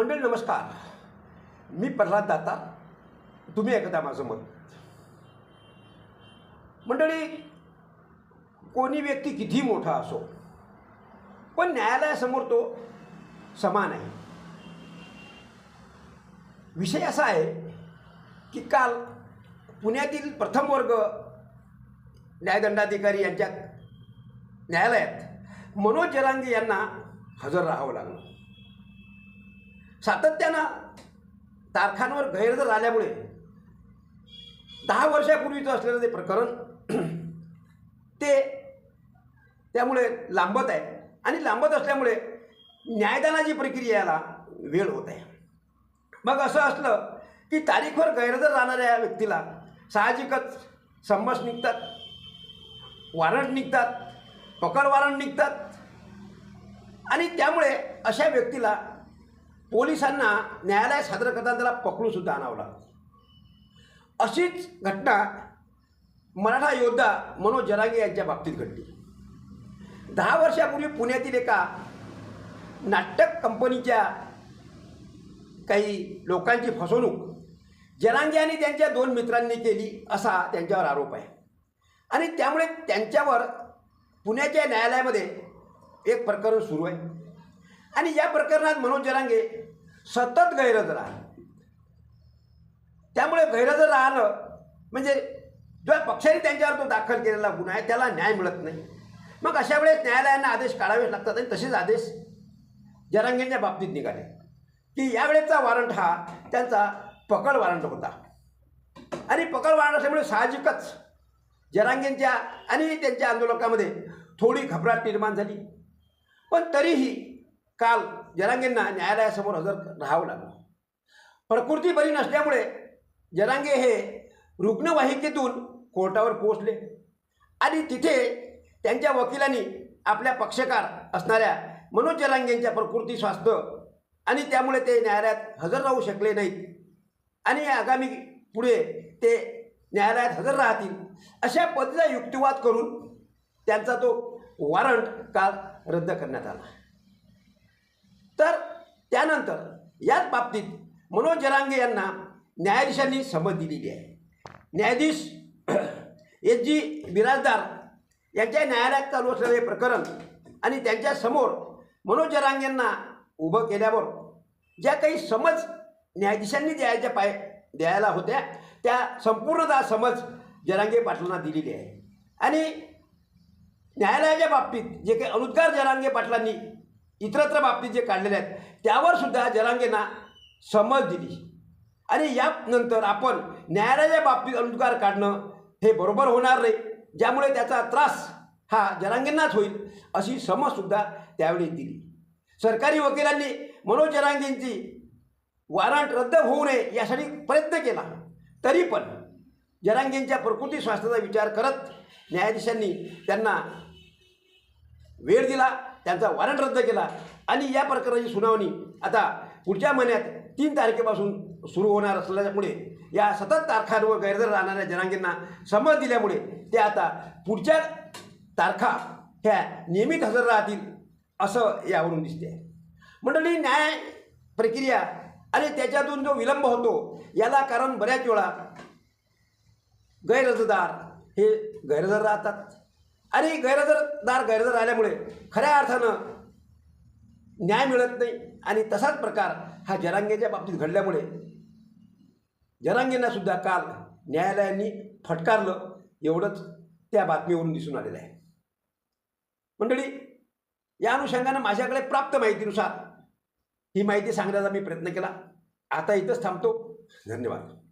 मंडळी नमस्कार. मी प्रल्हाद दाता. तुम्ही ऐकता माझं मत. मंडळी कोणी व्यक्ती किती मोठा असो पण न्यायालयासमोर तो समान आहे. विषय असा आहे की काल पुण्यातील प्रथम वर्ग न्यायदंडाधिकारी यांच्या न्यायालयात मनोज जरांगे यांना हजर राहावं लागलं. सातत्यानं तारखांवर गैरहजर आल्यामुळे दहा वर्षापूर्वीचं असलेलं ते प्रकरण ते त्यामुळे लांबत आहे. आणि लांबत असल्यामुळे न्यायदानाची प्रक्रियाला वेळ होत आहे. मग असं असलं की तारीखवर गैरहजर राहणाऱ्या व्यक्तीला साहजिकच संमस निघतात वॉरंट निघतात पकड वॉरंट निघतात. आणि त्यामुळे अशा व्यक्तीला पोलिसांना न्यायालयात सादर करताना त्याला पकडूनसुद्धा आणावं लागतं अशीच घटना मराठा योद्धा मनोज जरांगे यांच्या बाबतीत घडली. दहा वर्षापूर्वी पुण्यातील एका नाटक कंपनीच्या काही लोकांची फसवणूक जरांगे आणि त्यांच्या दोन मित्रांनी केली असा त्यांच्यावर आरोप आहे. आणि त्यामुळे त्यांच्यावर पुण्याच्या न्यायालयामध्ये एक प्रकरण सुरू आहे. आणि या प्रकरणात मनोज जरांगे सतत गैरहजर आहे. त्यामुळे गैरहजर राहिलं म्हणजे जो पक्षाने त्यांच्यावर तो दाखल केलेला गुन्हा आहे त्याला न्याय मिळत नाही. मग अशा वेळेस न्यायालयांना आदेश काढावेच लागतात आणि तसेच आदेश जरांगेंच्या बाबतीत निघाले. की यावेळेचा वॉरंट हा त्यांचा पकड वॉरंट होता. आणि पकड वॉरंट असल्यामुळे साहजिकच जरांगेंच्या आणि त्यांच्या आंदोलकामध्ये थोडी घबराट निर्माण झाली. पण तरीही काल जरांगेंना न्यायालयासमोर हजर राहावं लागलं. प्रकृती बरी नसल्यामुळे जरांगे हे रुग्णवाहिकेतून कोर्टावर पोहोचले. आणि तिथे त्यांच्या वकिलांनी आपल्या पक्षकार असणाऱ्या मनोज जरांगेंच्या प्रकृती स्वास्थ्य आणि त्यामुळे ते न्यायालयात हजर राहू शकले नाहीत. आणि आगामी पुढे ते न्यायालयात हजर राहतील अशा पद्धतीचा युक्तिवाद करून त्यांचा तो वॉरंट काल रद्द करण्यात आला. तर त्यानंतर याच बाबतीत मनोज जरांगे यांना न्यायाधीशांनी समज दिलेली आहे. न्यायाधीश एस जी बिराजदार यांच्या न्यायालयात चालू असलेले हे प्रकरण आणि त्यांच्यासमोर मनोज जरांगेंना उभं केल्यावर ज्या काही समज न्यायाधीशांनी द्यायच्या पाय द्यायला होत्या त्या संपूर्णतः समज जरांगे पाटलांना दिलेली आहे. आणि न्यायालयाच्या बाबतीत जे काही अनुद्गार जरांगे पाटलांनी इतरत्र बाबतीत जे काढलेले आहेत त्यावर सुद्धा जरांगेंना समज दिली. आणि यानंतर आपण न्यायालयाच्या बाबतीत अनुद्गार काढणं हे बरोबर होणार नाही. ज्यामुळे त्याचा त्रास हा जरांगेंनाच होईल अशी समजसुद्धा त्यावेळी दिली. सरकारी वकिलांनी मनोज जरांगेंची वॉरंट रद्द होऊ नये यासाठी प्रयत्न केला. तरी पण जरांगेंच्या प्रकृती स्वास्थ्याचा विचार करत न्यायाधीशांनी त्यांना वेळ दिला. त्यांचा वॉरंट रद्द केला. आणि या प्रकारची सुनावणी आता पुढच्या महिन्यात तीन तारखेपासून सुरू होणार असल्यामुळे या सतत तारखांवर गैरहजर राहणाऱ्या जनांगींना समज दिल्यामुळे ते आता पुढच्या तारखा ह्या नियमित हजर राहतील असं यावरून दिसते मंडळी न्याय प्रक्रिया आणि त्याच्यातून जो विलंब होतो याला कारण बऱ्याच वेळा गैरहजदार हे गैरहजर राहतात. आणि गैरहजरदार गैरहजर राहिल्यामुळे खऱ्या अर्थानं न्याय मिळत नाही. आणि तसाच प्रकार हा जरांगेच्या बाबतीत घडल्यामुळे जरांगेंनासुद्धा काल न्यायालयांनी फटकारलं. एवढंच त्या बातमीवरून दिसून आलेलं आहे. मंडळी या अनुषंगानं माझ्याकडे प्राप्त माहितीनुसार ही माहिती सांगण्याचा मी प्रयत्न केला. आता इथंच थांबतो. धन्यवाद.